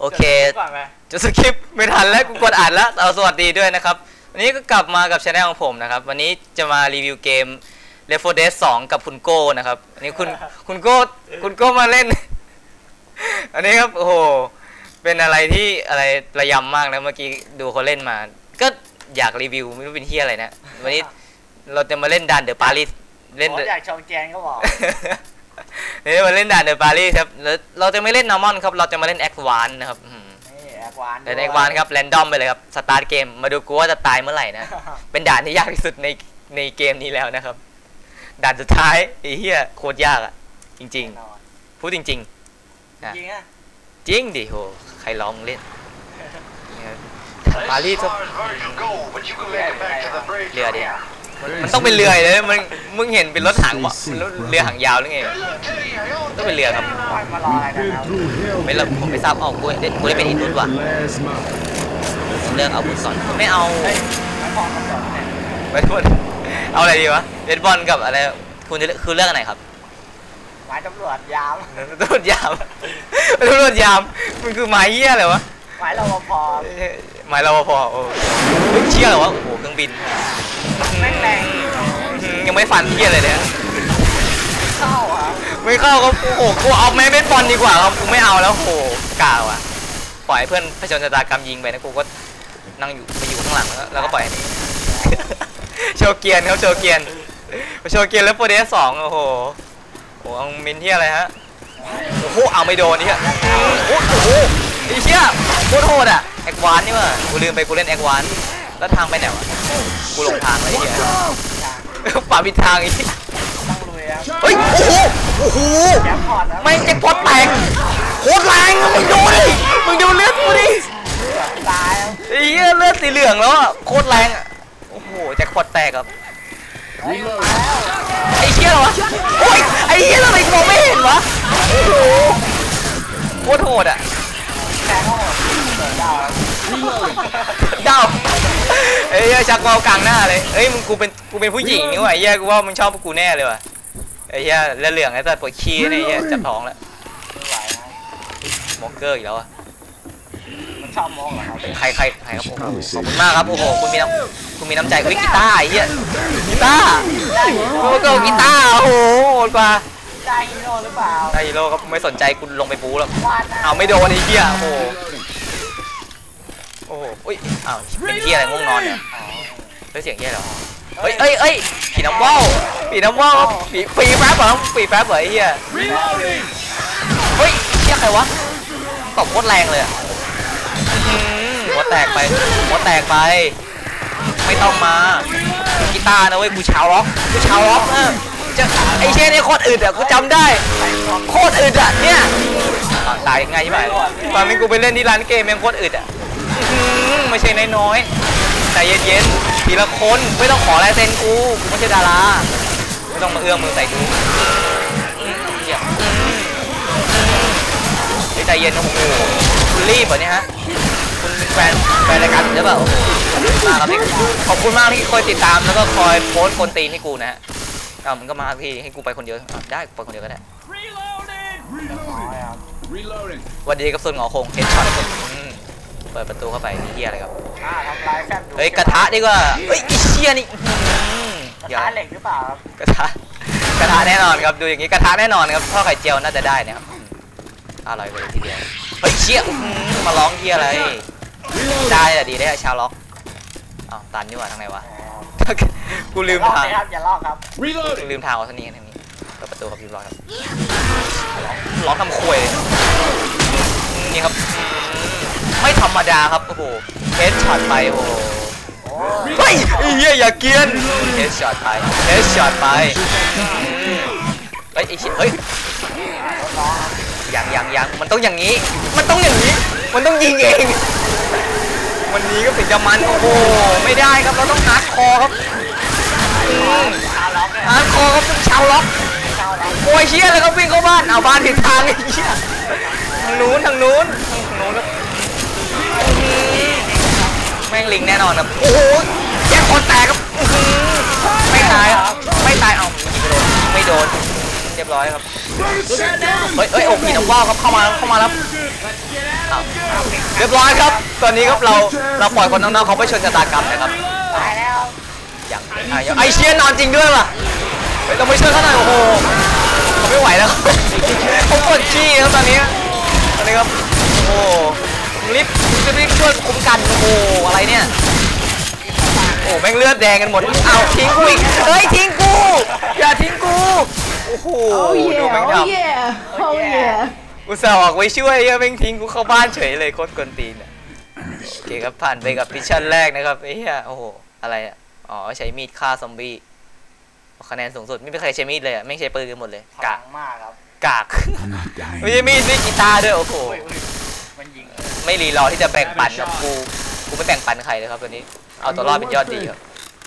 โอเค ก่อนไหมจะสคริปต์ไม่ทันแล้วกูกดอ่านแล้วเอาสวัสดีด้วยนะครับ วันนี้ก็กลับมากับช anel ของผมนะครับ วันนี้จะมารีวิวเกม Left 4 Dead 2 กับคุณโก้นะครับอันนี้คุณคุณโก้คุณโก้มาเล่น อันนี้ครับโอ้โหเป็นอะไรที่อะไรระยำมากนะเมื่อกี้ดูเขาเล่นมา ก็อยากรีวิวไม่รู้เป็นเฮียอะไรนะ วันนี้เราจะมาเล่นดันเดอะปารีสเล่นผมอยากชมแจนก็บอก เดี๋ยวมาเล่นด่านเดอะปารีสครับแล้วเราจะไม่เล่นนอร์มอนครับ เราจะมาเล่นแอควานนะครับอืมนี่แอควานเล่นแอควานครับแรนดอมไปเลยครับ สตาร์ทเกม มาดูกูว่าจะตายเมื่อไหร่นะ เป็นด่านที่ยากที่สุดในในเกมนี้แล้วนะครับ ด่านสุดท้ายไอ้เหี้ยโคตรยากอะ จริงแน่นอนๆพูดจริงจริงอะๆจริงดิโห ใครลองเล่นปารีสครับเรือดิมันต้องเป็นเรือเลย มันมึงเห็นเป็นรถหางวะเรือหางยาวหรือไง ต้องเป็นเรือครับมารออะไรกันครับไม่ละผมไม่ทราบเอากูได้กูได้เป็นอินดุสว่ะผมเลือกเอาบุญสอนผมไม่เอาเฮ้ยไม่พอกับผมเนี่ยเบสบอลเอาอะไรดีวะเบสบอลกับอะไรคุณจะเลือกคือเลือกอะไรครับหมายตำรวจยามตำรวจยามตำรวจยามมันคือหมายเหี้ยอะไรวะหมายรปภหมายรปภโอ้เฮ้ยเชี่ยเหรอวะโอ้โหเครื่องบินแม่งแรงอืมยังไม่ฟันเหี้ยเลยเนี่ยเข้าอะ ไม่เข้าก็โอ้โหกูเอาแม่เบสบอลดีกว่าครับกูไม่เอาแล้วโอ้โหกล่าวอะปล่อยให้เพื่อนผจญชะตากรรมยิงไปนะกูก็นั่งอยู่ไปอยู่ข้างหลังแล้วแล้วก็ปล่อยให้โชว์เกียนครับโชว์เกียนโชว์เกียนแล้วโปรเดสสองโอ้โหโอ้โหเอามินที่อะไรฮะโอ้โหเอาไม่โดนนี่ฮะโอ้โหไอ้เชี่ยโคตรโหดอะแอควานนี่ว่ะกูลืมไปกูเล่นแอควานแล้วทางไปไหนวะกูหลงทางเลยไอ้เหี้ยป่าผิดทางไอ้เหี้ย เฮ้ย โอ้โห โอ้โห ไม่งแจ็คพอตแตกโคตรแรงอะมึงดูดิ มึงดูเลือดกูดิตายไอ้เหี้ยเลือดสีเหลืองแล้วอะโคตรแรงอะ โอ้โหแจ็คพอตแตกครับเฮ้ยแล้วไอ้เหี้ยเหรอวะโอ้ย ไอ้เหี้ยทำไมกูมองไม่เห็นวะ โอ้โหโคตรโหดอะเดาวเดาไอ้เหี้ยชักเมากลางหน้าเลยเอ้ยมึงกูเป็นกูเป็นผู้หญิงนี่หว่าไอ้เหี้ยกูว่ามึงชอบกูแน่เลยว่ะ ไอ้เหี้ยเลือดเหลืองไอ้สัตว์ปวดขี้เนี่ยไอ้เหี้ยจับท้องแล้วไม่ไหวนะมอกเกอร์อีกแล้วอะมันชอบมองเหรอครับใครใครใครครับโอ้โหขอบคุณมากครับโอ้โหคุณมีน้ำคุณมีน้ำใจอุ้ยกีตาร์ไอ้เหี้ยกีตาร์กูก็เอากีตาร์โอ้โหโหดกว่าได้ฮีโร่หรือเปล่าไอ้ฮีโร่ครับไม่สนใจกูลงไปบู๊แล้ววาดนะเอาไม่โดนไอ้เหี้ยโอ้โหโอ้โหอุ้ยอ้าวเป็นเหี้ยอะไรง่วงนอนเนี่ยเฮ้ยเสียงเหี้ยเหรอ เฮ้ยเอ้ยเอ้ยผีน้ำว่าวผีน้ำว่าวครับผีปีแป๊บเหรอปีแป๊บเหรอไอ้เหี้ยเฮ้ยเหี้ยใครวะตบโคตรแรงเลยอะหัวแตกไปหัวแตกไป ไม่ต้องมากีตาร์นะเว้ยกูชาวล็อกกูชาวล็อกเออจะไอ้เช่นี่โคตรอึดอะกูจำได้โคตรอึดอะเนี่ยตายง่ายใช่ไหมตอนนี้กูไปเล่นที่ร้านเกมยังโคตรอึดอะอื้อหือไม่ใช่น้อยๆใจเย็นๆ ทีละคนไม่ต้องขอลายเซ็นกูกูไม่ใช่ดาราไม่ต้องมาเอื้อมมือใส่กูอื้อเหี้ยอื้อเฮ้ยใจเย็นนะโอ้โหคุณรีบเหรอเนี่ยฮะคุณเป็นแฟนแฟนรายการหรือเปล่าขอบคุณมากครับที่ขอบคุณมากที่คอยติดตามแล้วก็คอยโพสต์คนตีนให้กูนะฮะอ้าวมึงก็มาพี่ให้กูไปคนเดียวอะได้กูไปคนเดียวก็ได้น้อยครับ Reloading. วันดีกับส่วนหงอคงเฮดช็อต เปิดประตูเข้าไปนี่เฮียอะไรครับอ่าทำลายแฟบดูเฮ้ยกระทะดีกว่าเฮ้ยไอ้เชี่ยนี่อื้อหือกระเดี๋ยวทะเหล็กหรือเปล่าครับกระทะกระทะแน่นอนครับดูอย่างนี้กระทะแน่นอนครับทอดไข่เจียวน่าจะได้นะครับอืมอร่อยเลยทีเดียวเฮ้ยเชี่ยอื้อหือมาร้องเฮียอะไรได้แต่ดีได้ชาวล็อกอ้าวตันนี่หว่าทางไหนวะกูลืมอย่าลอกทางเลยครับอย่าลอกครับ Reloading. ลืมทางเอาทางนี้ทางนี้เปิดประตูครับรีบร้อยครับร้องทำควยเลยนี่ครับอืม ไม่ธรรมดาครับ โอ้โหเฮดช็อตไปโอ้โหเฮ้ยไอ้เหี้ยอย่าเกียนเฮดช็อตไปเฮดช็อตไปเฮ้ยไอ้เชี่ยเฮ้ยยังยังยังมันต้องอย่างนี้ มันต้องอย่างนี้ มันต้องยิงเอง วันนี้ก็ถึงจะมันโอ้โหไม่ได้ครับเราต้องฮาร์ดคอร์ครับอืมชาวล็อกเลยฮาร์ดคอร์ครับต้องชาวล็อกชาวล็อกโอ้ยเชี่ยเลยครับวิ่งเข้าบ้านเอาบ้านผิดทางไอ้เชี่ยทางนู้นทางนู้นทางนู้นแล้ว แม่งลิงแน่นอนครับโอ้โหแย่คนแตกครับไม่ตายครับไม่ตายเอาไปโดนไม่โดนเรียบร้อยครับเฮ้ยเฮ้ยโอ้ผีน้ำว่าวครับเข้ามาเข้ามาแล้วเรียบร้อยครับ ตอนนี้ครับเราเราปล่อยคนน้องๆเขาไปชนชะตากรรมนะครับตายแล้วอย่างไอเชียนอนจริงด้วยว่ะเราไม่เชื่อเขาหน่อยโอ้โหเขาไม่ไหวแล้วเขาปวดขี้ครับตอนนี้ตอนนี้ครับโอ้ โหรีบจะรีบช่วยคุ้มกันโอ้โหอะไรเนี่ยโอ้แม่งเลือดแดงกันหมดเอาทิ้งกูอีกเฮ้ยทิ้งกูอย่าทิ้งกูโอ้โห Oh ดูแม่ง yeah, ท oh yeah, oh yeah. ำอุตส่าห์ออกไว้ช่วยเหี้ยแม่งทิ้งกูเข้าบ้านเฉยเลยโคตรกวนตีนอะโอเคครับผ่านไปกับมิชชั่นแรกนะครับไอ้เหี้ยโอ้โหอะไรอะอ๋อใช้มีดฆ่าซอมบี้คะแนนสูงสุดไม่มีใครใช้มีดเลยอะไม่งใช้ปืนกันหมดเลยกลากากมากครับกาก I'm not dying. ไม่ใช่มีดไม่กีตาร์ด้วยโอ้โห ไม่รีรอที่จะแบ่งปันกับกูกูไม่แบ่งปันใครเลยครับตัวนี้ เอาตัวรอดเป็นยอดดีครับ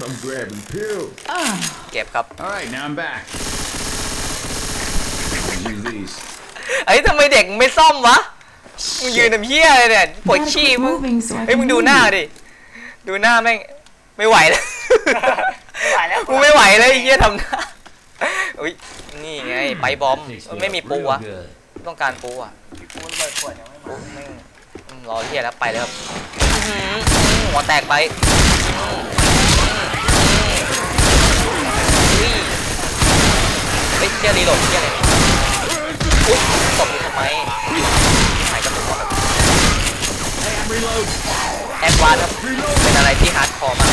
I'm grabbing pills. Ah, เก็บครับ All right, now I'm back. Use these. ไอ้ยทำไมเด็กไม่ซ่อมวะ มึงยืนทำเหี้ยอะไรเนี่ยปวด gotta ขี้ quit มึง moving so I เฮ้ย can มึงดูหน้า move. ดิ ดูหน้าแม่งไม่ไหวแล้ว ไม่ไหวแล้ว กูไม่ไหวเลยไอ้เหี้ยทำหน้าอุ้ยนี่ไงไปบอม ไม่มีปูวะ ต้องการปูอะ กูเปิดขวดยังไม่มาแม่งอืม รอเฮียแล้วไปเลยครับอื้อหืออื้อหัวแตกไปอุ้ยเฮ้ยเฮียรีโหลดเฮียอะไรเนี่ยอุ๊ยตบอยู่ทำไมหายกระตุกแบบ Reload. แอดวานซ์ครับ เป็นอะไรที่ฮาร์ดคอร์มาก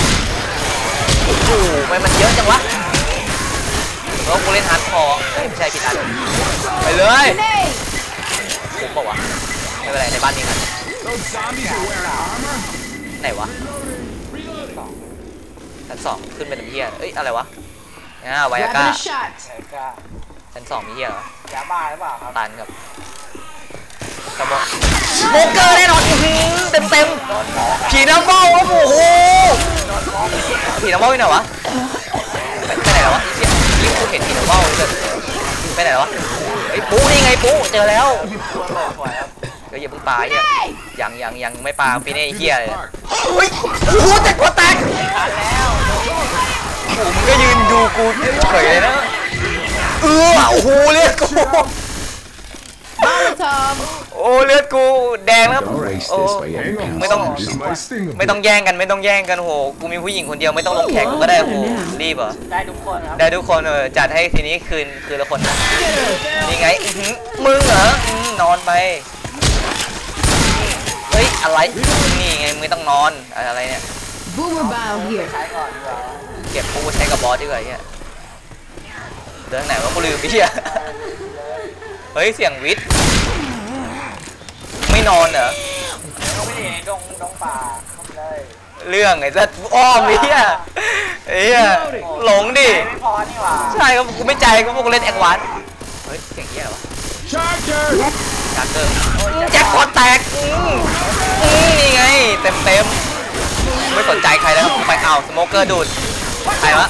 โอ้โหทำไมมันเยอะจังวะเพราะกูเล่นฮาร์ดคอร์เฮ้ยไม่ใช่ผิดอันไปเลย Grenade! ผมบอกว่าวะไม่เป็นไรในบ้านนี้กัน Those zombies are wearing armor. ไหนวะชั้นสองขึ้นเป็นเฮียเอ้ยอะไรวะอ่าไวอาก้า Grabbing a shot. ไหนก็ชั้นสองมีเฮียเหรอยาบ้าหรือเปล่าครับตันครับกระบอกสโมเกอร์แน่นอนอื้อหือเต็มเต็มๆผีน้ำเมาครับโอ้โหผีน้ำเมาอยู่ไหนวะไปไปไหนแล้ววะไอ้เฮียยิ่งกูเห็นผีน้ำเมาเลยไปไหนแล้ววะไอ้ยปูนี่ไงปูเจอแล้วกูเปิดขวดครับเดี๋ยวอย่าเพิ่งปาไอ้เฮีย ยังยังยังไม่ปาปีนี้ไอ้เฮียเลย Park. เฮ้ยโอ้โหแตกหัวแตกทันแล้วโอ้โหมึงก็ยืนดูกูเฉยเลยนะเออโอ้โหเลือดกู Molotov. โอ้เลือดกูแดงแล้ว Don't race โอ้ this way. Hang on. Mấy tông- This might sting a ไม่ต้อง bit. แย่งกันไม่ต้องแย่งกันโอ้โหกูมีผู้หญิงคนเดียวไม่ต้องลงแข่งกูก็ได้โอ้โหรีบเหรอได้ทุกคนครับได้ทุกคนเออจัดให้ทีนี้คืนคืนละคนนะนี่ไงอื้อหือมึงเหรออืมนอนไปเฮ้ย อะไรนี่ไงมึงไม่ต้องนอนอะไรเนี่ย Boomer bow here. ใช้ก่อนดีกว่าเก็บปูใช้กับบอสดีกว่าไอ้เนี่ยเดินไหนวะกูลืมไปเฮียเฮ้ยเสียงวิทย์ไม่นอนเหรอก็ไม่ได้ในดงดงป่าเข้าไปเลยเรื่องไอ้สัตว์อ้อมไอ้เหี้ยไอ้เหี้ยหลงดิไม่พอนี่หว่าใช่ครับกูไม่ใจก็พวกกูเล่นแอควานเฮ้ยเสียงเหี้ยเหรอวะ Charger. จากเกินแจ็คพอตแตก สนใจใครแล้วครับไปเอาสโมเกอร์ดูดใครวะ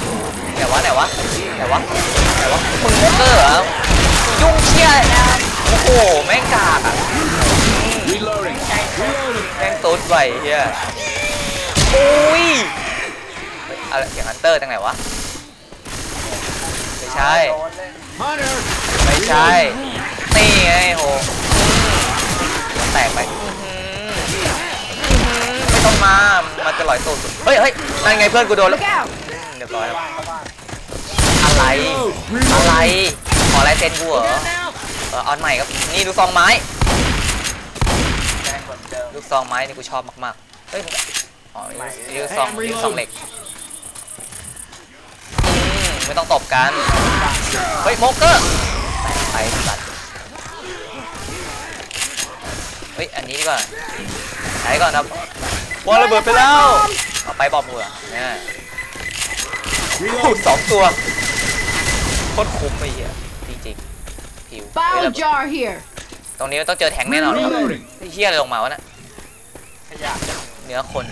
ไหนวะไหนวะไหนวะไหนวะมึงสโมเกอร์เหรอยุ่งเชี่ยโอ้โหแม่งกากอะแม่งตูดไหวเฮียโอ้ยเฮ้ยอะไรเสียงฮันเตอร์ตั้งไหนวะไม่ใช่ไม่ใช่นี่ไงโหแตกไปอื อไม่ต้องมา มันจะลอยตูดเฮ้ยเฮ้ยนั่นไงเพื่อนกูโดนแล้ว Look out. อืมเรียบร้อยแล้วบ้านเข้าบ้านอะไร Reload. อะไร Reload. ขอลายเซ็นกูเหรอเออเอาอันใหม่ครับ นี่ดูซองไม้แจ้งเหมือนเดิมลูกซองไม้นี่กูชอบมากๆ เฮ้ยมึงอ๋อนี่ลูกซองนี่ลูกซองเหล็กอืมไม่ต้องตบกัน เฮ้ยโมกเกอร์ไปสัตว์เฮ้ย อันนี้ดีกว่าไหนก่อนครับ วางระเบิดไปแล้วเอาไปบอมหัวเนี่ยโอ้โห Reload. สองตัวโคตรคุ้มไอ้เหี้ยจริงๆผิวเฮ้ย Bile ระเบิด jar here. ตรงนี้ต้องเจอแทงแน่นอนครับ Reloading. ไอ้เหี้ยอะไรลงมาวะน่ะขยะเนื้อคน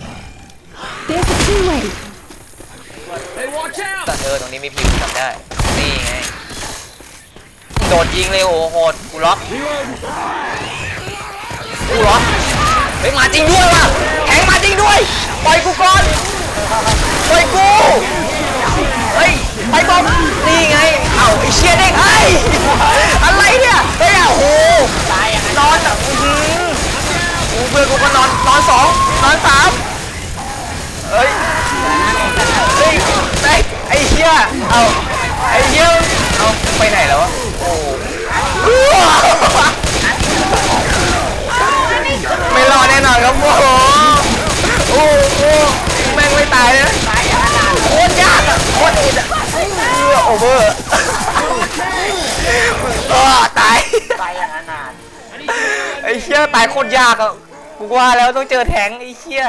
There's a two-way. Hey, watch out. แต่เออตรงนี้มีผิวจำได้ นี่ไง โดดยิงเลยโอ้โหโหดกูล็อก Reload. กูล็อก เฮ้ยมาจริงด้วยว่ะแทงมาจริงด้วย ปล่อยกูก่อน ปล่อยกู เฮ้ย ไปบอมนี่ไง เอ้าไอเชียเด้งเฮ้อะไรเนี่ย เฮ้ยโอ้โหตายยังไงนอนอะอื้อหือกูพพื่อนกูก็นอนนอนสองนอนสามเอ้ยเฮ้ยไอ้ไอ้เหี้ย เอาไอ้เหี้ย เอาไปไหนแล้ววะ อดแน่นอนครับโอ้โหโอ้โหแม่งไม่ตายเลยนะโคตรยากอะโคตรอิดอะเออโอเวอร์ก็ตายไปอย่างนั้นนานไอ้เชี่ยตายโคตรยากอะกูว่าแล้วต้องเจอแทงไอ้เชี่ย